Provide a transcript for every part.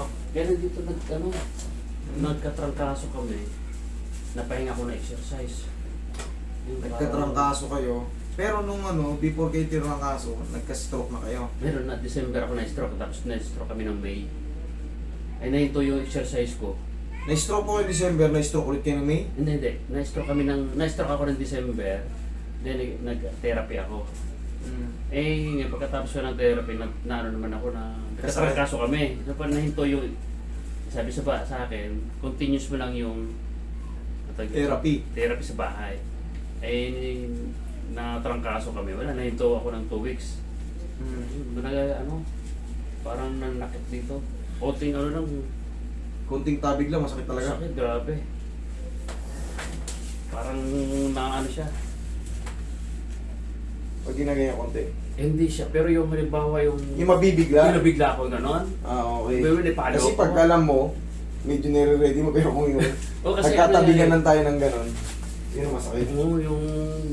ah. Kaya dito nag, ano, nagkatrangkaso kami. Napahinga ko na exercise. Yung Nagkatrangkaso kayo. Pero nung ano, before kayo tirangkaso, nagka-stroke na kayo. Meron na, December ako na-stroke, tapos na-stroke kami ng May. Ay, nahinto yung exercise ko. Na-stroke ko kayo December, na-stroke ulit kayo ng May. Hindi, hindi. Na-stroke kami ng, na-stroke ako ng December. Then, nag-therapy ako. Mm. Eh, nga, pagkatapos ko ng therapy, nag, na ano naman ako na, nagkatrangkaso kami. So, parang nahinto yung, sabi sa, ba, sa akin, continuous mo lang yung, ano dito? Therapy. therapy sa bahay. Eh, natrangkaso kami. Wala, nahinto ako ng 2 weeks. Mm. Doon na, ano, parang nanakit dito. Konting ano lang, Kunting tabig lang, masakit talaga. sakit, grabe. Parang na ano siya. Pag ginagaya konti. Hindi siya, pero yung halimbawa yung... Yung mabibigla. Yung nabigla ako gano'n. Ah, okay. Pero hindi, palo Kasi ako. pag alam mo, medyo nire-ready mo, pero kung yung O, kasi nagkatabigan ano lang tayo ng ganon, yun ang masakit. Oo, yung...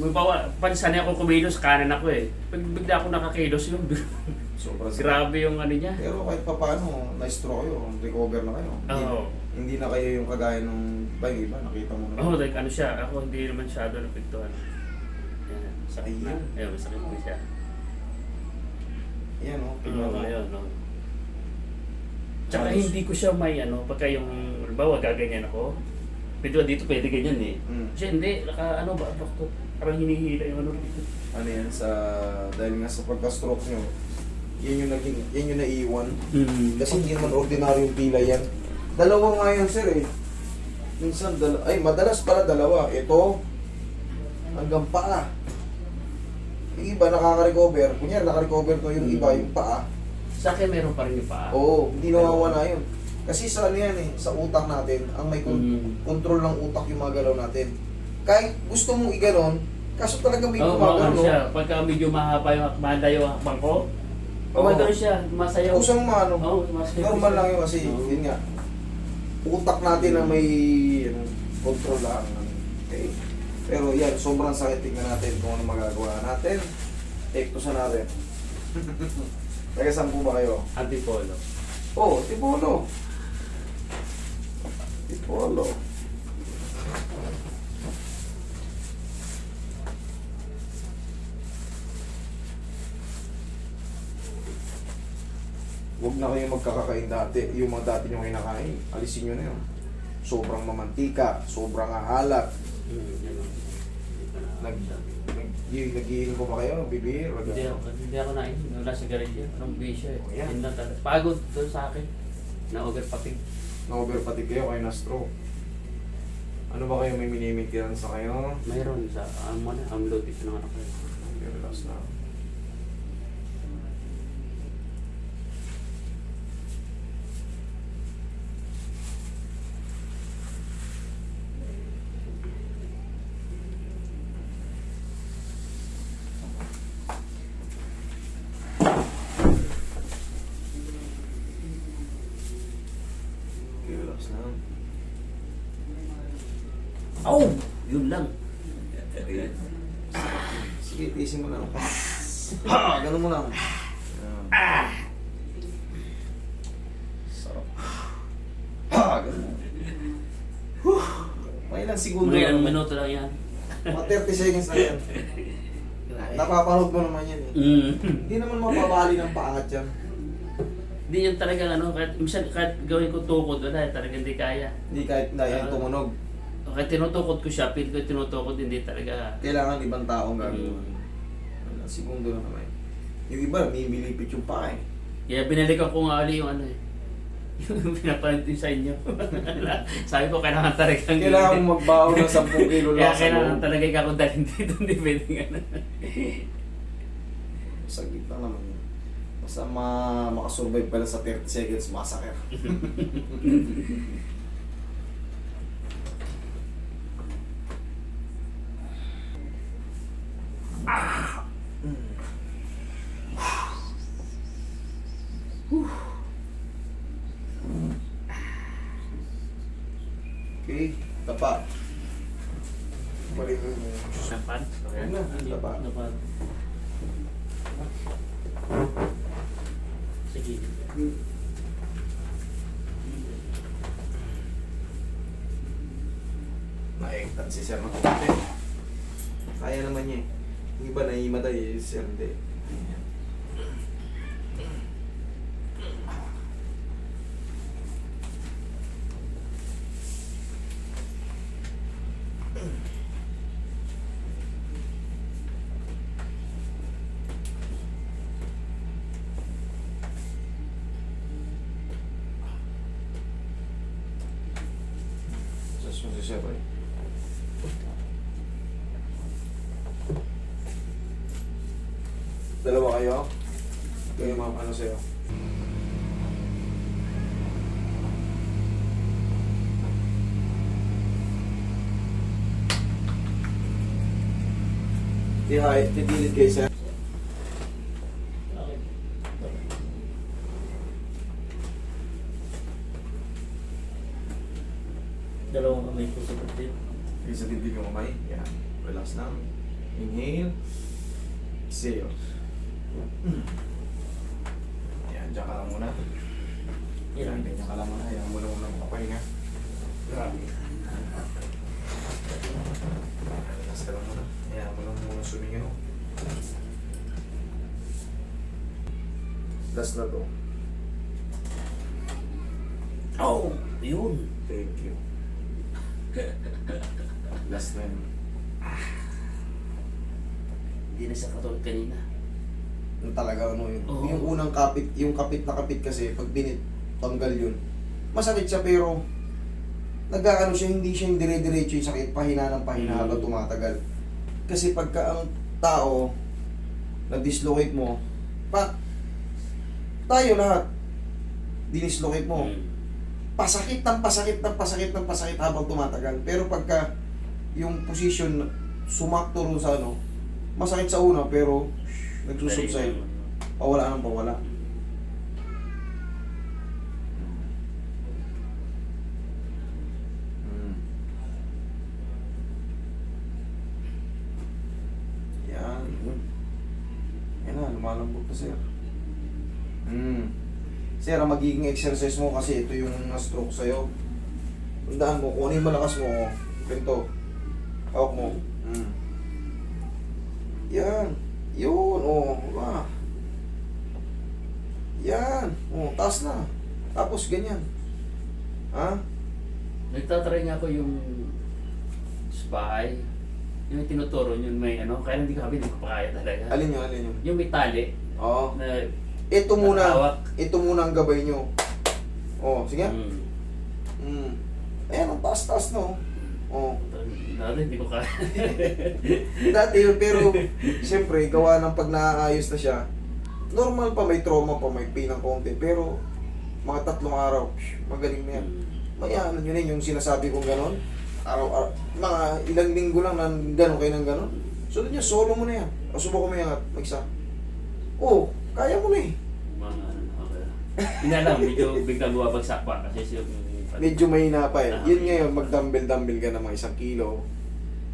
Halimbawa, pansanay ako kumilos, kanan ako eh. Pag bigla ako nakakilos, yung Sobrang grabe yung ano niya. Pero kahit pa paano, na-stroke kayo, recover na kayo. Hindi, Oo. hindi na kayo yung kagaya nung ba yung iba, nakita mo na. Oh, like ano siya, ako hindi naman masyado napiktuhan. Ayan, sakit na. Ayun. Masakit na siya. Yan o, Oo, tingnan mo. ayun, no. Tsaka Halos. hindi ko siya may ano, pagka yung, halimbawa gaganyan ako, pwede dito pwede ganyan eh. Mm. Kasi hindi, naka ano ba, bakto, parang hinihila yung ano dito. Ano yan, sa, dahil nga sa pagka-stroke nyo, yan yung naging, yan yung naiiwan. Mm. Kasi hindi naman ordinaryong pila yan. Dalawa nga yan, sir eh. Minsan, dala ay, madalas pala dalawa. Ito, hanggang paa. Yung iba nakaka-recover. Kunyari, naka-recover to yung iba, yung paa. Sa akin meron pa rin yung paa. Oo, hindi nawawala yun. Kasi sa ano yan eh, sa utak natin, ang may kon- Mm. control ng utak yung mga galaw natin. Kahit gusto mong iganon, kaso talaga may Oo, gumagano. oh, siya. Pagka medyo mahaba yung mahanda yung hakbang ko, gumagano siya, masayaw. Kusang maano. Oo, masayaw. Normal lang yun kasi, Oo. yun nga, utak natin na may ano, control lang. Okay. Pero yan, sobrang sakit. Tingnan natin kung ano magagawa natin. Take to sa natin. Taga saan po ba kayo? Antipolo. Oh, Tipolo. Tipolo. Huwag na kayo magkakakain dati. Yung mga dati nyo kinakain, alisin nyo na yun. Sobrang mamantika, sobrang ahalat. Nag, nag, nagiinom po ba kayo? Bibir? Hindi ako, hindi ako nain. Wala sa garilya. Anong bisyo eh. Oh, yan. Yun lang talaga. Pagod doon sa akin. Na-over pating. Na-overfatigue kayo, kayo na-stroke. Ano ba kayo may minimitiran sa kayo? Mayroon sa, mo na, ang load ito ng anak ko. Okay, relax na. Okay, relax na. Oh! Yun lang. Sige, tiisin mo lang. Ha! Ganun mo lang. Ah! Sarap. Ha! Ganun. Huh! May ilang segundo Mga ilang lang. minuto lang yan. Mga 30 seconds na yan. Napapanood mo naman yan eh. Mm. Hindi naman mapabali ng paangat yan. Hindi yan talaga ano, kahit, minsan kahit gawin ko tukod, wala, talaga hindi kaya. Hindi kahit na yan tumunog. O kahit tinutukod ko siya, feel ko tinutukod, hindi talaga. Kailangan ibang taong gagawin. Mm. Segundo lang naman. Yung iba, may milipit yung paa eh. Kaya binalikan ko nga uli yung ano eh. Yung pinapanood din sa inyo. Sabi ko, kailangan talaga. Kailangan mong magbaon ng 10 kilo Kaya lang sa kailangan talaga ikaw dalhin dito, hindi pwedeng ano. Saglit lang naman yun. Basta ma makasurvive pala sa 30 seconds, masakit. Okay, tapa. Balik mo mo. Tapat? Okay. Ano? Tapa. Tapat. Sige. Naiktan si Sir Makuti. Kaya naman niya eh. Yung iba naiimatay eh, si sir hindi. Just mo si sir eh. Dalawa kayo? Kayo ma'am, ano sa'yo? Tihay, titilid kayo sir. Dalawang kamay ko sa kapatid. Kayo sa dibdib yung kamay. Yan. Relax lang. Inhale. Exhale. Yan, dyan ka lang muna. Yan, ganyan ka lang muna. Yan muna muna magpapahinga. Grabe. Relax ka lang muna. Yan mo lang muna sumingaw. Last na to. Oh, yun. Thank you. Last na yun. Hindi na sa katulad kanina. Yung talaga ano yun. Oo. Yung unang kapit, yung kapit na kapit kasi, pag binit, tanggal yun. Masakit siya pero, nagkaano siya, hindi siya yung dire-diretso yung sakit, pahina ng pahina Mm. habang tumatagal. Kasi pagka ang tao, na-dislocate mo, pa, tayo lahat, dinislocate mo, Mm. pasakit ng pasakit ng pasakit ng pasakit habang tumatagal. Pero pagka yung position sumakto ron sa ano, masakit sa una pero nagsusubside. Pawala ng pawala. Mm. Yan. Yan na, lumalambot na sir. Mm. Sir, ang magiging exercise mo kasi ito yung na-stroke sa'yo. Tandaan mo, kung ano yung malakas mo, ganito. Hawak mo. Mm. Yan. Yun, oh. Ah. Yan. Oh, taas na. Tapos ganyan. Ha? Nagtatry nga ako yung sa bahay. Yung tinuturo yun may ano, kaya hindi kami, hindi ko pa kaya talaga. Alin yun, alin yun? Yung may tali Oo. na Ito muna. Natawak. Ito muna ang gabay nyo. Oh, sige. Mm. Mm. Ayan, ang taas-taas no. Oh. Dati hindi ko kaya. Dati yun, pero siyempre, gawa ng pag naaayos na siya, normal pa may trauma pa, may pain ng konti, pero mga tatlong araw, psh, magaling na yan. May ano yun yun, yung sinasabi kong ganon, araw-araw, mga ilang linggo lang na ganon kayo ng ganon. Sunod niya, solo mo na yan. O subukan mo yan at mag-isa. Oo, kaya mo na eh. Mga ano, okay. Hindi na lang, medyo biglang bumabagsak pa kasi siya yung... Medyo mahina pa eh. Ah, Yun ngayon, mag-dumbbell-dumbbell ka ng mga isang kilo.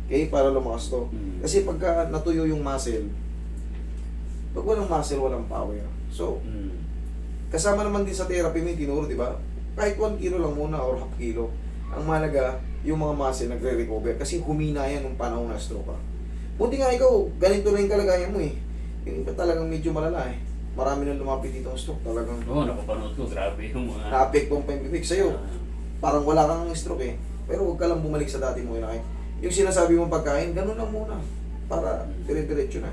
Okay, para lumakas to. Mm. Kasi pagka natuyo yung muscle, pag walang muscle, walang power. So, Mm. kasama naman din sa therapy may tinuro, di ba? Kahit 1 kilo lang muna or half kilo. Ang mahalaga, yung mga muscle nagre-recover. Kasi humina yan nung panahon na stroke ka. Buti nga ikaw, ganito na yung kalagayan mo eh. Yung iba talagang medyo malala eh. Marami na lumapit dito ang stroke. Talagang Oo, napapanood ko, grabe yung mga... na-apekto ang pambibig sa'yo. Ah, Parang wala kang stroke eh. Pero huwag ka lang bumalik sa dati mo inakay. Yung sinasabi mong pagkain, ganun lang muna. Para dire-diretso na.